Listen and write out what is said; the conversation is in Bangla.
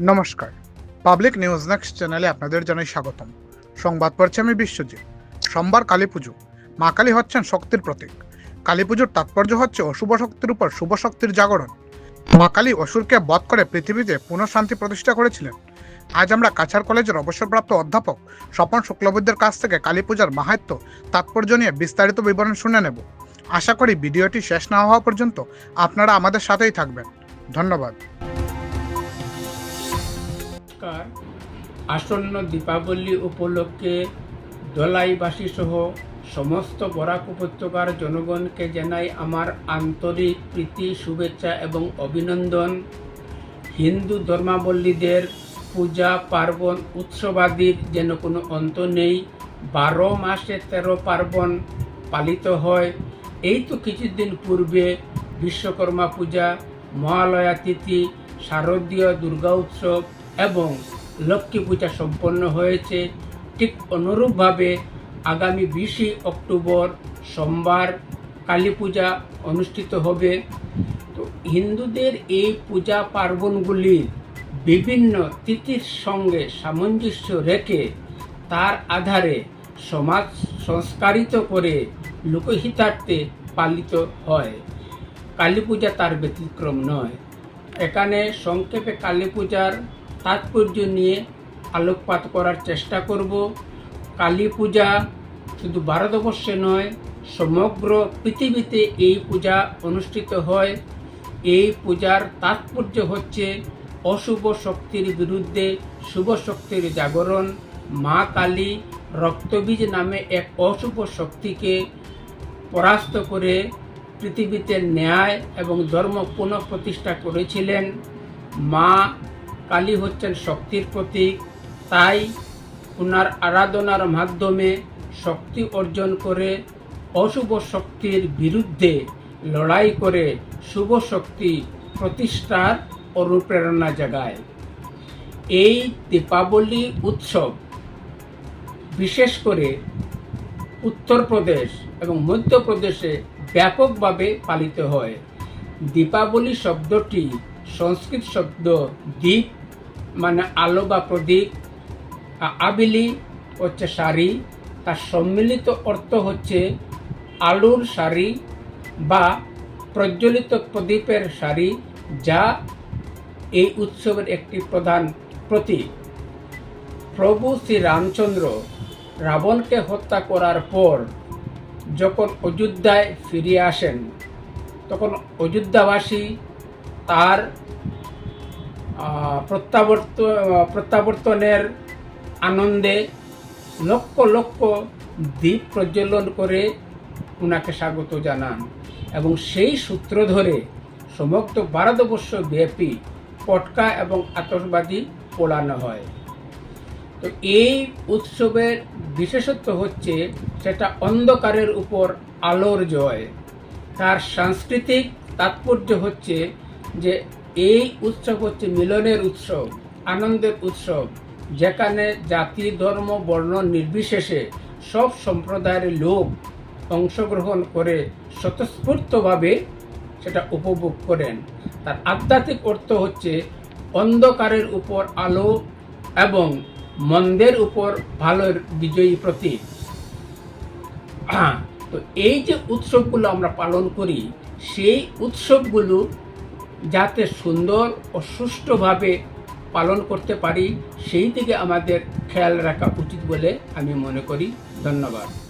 নমস্কার। পাবলিক নিউজ নেক্সট চ্যানেলে আপনাদের জানাই স্বাগতম। সংবাদ পড়ছে আমি বিশ্বজিৎ। সোমবার কালী পুজো। মা কালী হচ্ছেন শক্তির প্রতীক। কালী পুজোর তাৎপর্য হচ্ছে অশুভ শক্তির উপর শুভ শক্তির জাগরণ। মা কালী অসুরকে বধ করে পৃথিবীতে পুনঃশান্তি প্রতিষ্ঠা করেছিলেন। আজ আমরা কাছাড় কলেজের অবসরপ্রাপ্ত অধ্যাপক স্বপন শুক্লবৈদ্যের কাছ থেকে কালী পূজার মাহাত্ম, তাৎপর্য নিয়ে বিস্তারিত বিবরণ শুনে নেব। আশা করি ভিডিওটি শেষ না হওয়া পর্যন্ত আপনারা আমাদের সাথেই থাকবেন। ধন্যবাদ। নমস্কার আসন্ন দীপাবলি উপলক্ষে দলাইবাসী সহ সমস্ত বরাক উপত্যকার জনগণকে জানাই আমার আন্তরিক প্রীতি, শুভেচ্ছা এবং অভিনন্দন। হিন্দু ধর্মাবলীদের পূজা পার্বণ উৎসবাদির যেন কোনো অন্ত নেই। বারো মাসে তেরো পার্বণ পালিত হয়। এই তো কিছুদিন পূর্বে বিশ্বকর্মা পূজা, মহালয়া তিথি, শারদীয় দুর্গা উৎসব এবং লক্ষ্মী পূজা সম্পন্ন হয়েছে ঠিক অনুরূপভাবে আগামী বিশে অক্টোবর সোমবার কালী পূজা অনুষ্ঠিত হবে। তো হিন্দুদের এই পূজা পার্বণগুলির বিভিন্ন তিথির সঙ্গে সামঞ্জস্য রেখে তার আধারে সমাজ সংস্কারিত করে লোকহিতার্থে পালিত হয়। কালী পূজা তার ব্যতিক্রম নয়। এখানে সংক্ষেপে কালী পূজার তাৎপর্য নিয়ে আলোকপাত করার চেষ্টা করব। কালী পূজা শুধু ভারতবর্ষে নয়, সমগ্র পৃথিবীতে এই পূজা অনুষ্ঠিত হয়। এই পূজার তাৎপর্য হচ্ছে অশুভ শক্তির বিরুদ্ধে শুভ শক্তির জাগরণ। মা কালী রক্তবীজ নামে এক অশুভ শক্তিকে পরাস্ত করে পৃথিবীতে ন্যায় এবং ধর্ম পুনঃপ্রতিষ্ঠা করেছিলেন। মা কালী হচ্ছেন শক্তির প্রতীক। তাই ওনার আরাধনার মাধ্যমে শক্তি অর্জন করে অশুভ শক্তির বিরুদ্ধে লড়াই করে শুভ শক্তি প্রতিষ্ঠার অনুপ্রেরণা জাগায়। এই দীপাবলি উৎসব বিশেষ করে উত্তরপ্রদেশ এবং মধ্যপ্রদেশে ব্যাপকভাবে পালিত হয়। দীপাবলি শব্দটি সংস্কৃত শব্দ দ্বীপ মানে আলো বা প্রদীপ আবিলি হচ্ছে শাড়ি। তার সম্মিলিত অর্থ হচ্ছে আলুর শাড়ি বা প্রজ্বলিত প্রদীপের শাড়ি যা এই উৎসবের একটি প্রধান প্রতীক। প্রভু শ্রী রামচন্দ্র রাবণকে হত্যা করার পর যখন অযোধ্যায় ফিরে আসেন, তখন অযোধ্যাবাসী তার প্রত্যাবর্ত, প্রত্যাবর্তনের আনন্দে লক্ষ লক্ষ দ্বীপ প্রজ্বলন করে ওনাকে স্বাগত জানান। এবং সেই সূত্র ধরে সমগ্র ভারতবর্ষ ব্যাপী পটকা এবং আতসবাজি পোড়ানো হয়। তো এই উৎসবের বিশেষত্ব হচ্ছে সেটা অন্ধকারের উপর আলোর জয়। তার সাংস্কৃতিক তাৎপর্য হচ্ছে যে এই উৎসব হচ্ছে মিলনের উৎসব, আনন্দের উৎসব, যেখানে জাতি, ধর্ম, বর্ণ নির্বিশেষে সব সম্প্রদায়ের লোক অংশগ্রহণ করে স্বতঃস্ফূর্তভাবে সেটা উপভোগ করেন। তার আধ্যাত্মিক অর্থ হচ্ছে অন্ধকারের উপর আলো এবং মন্দের উপর ভালোর বিজয়ী প্রতীক। তো এই যে উৎসবগুলো আমরা পালন করি, সেই উৎসবগুলো যাতে সুন্দর ও সুষ্ঠুভাবে পালন করতে পারি, সেই দিকে আমাদের খেয়াল রাখা উচিত বলে আমি মনে করি। ধন্যবাদ।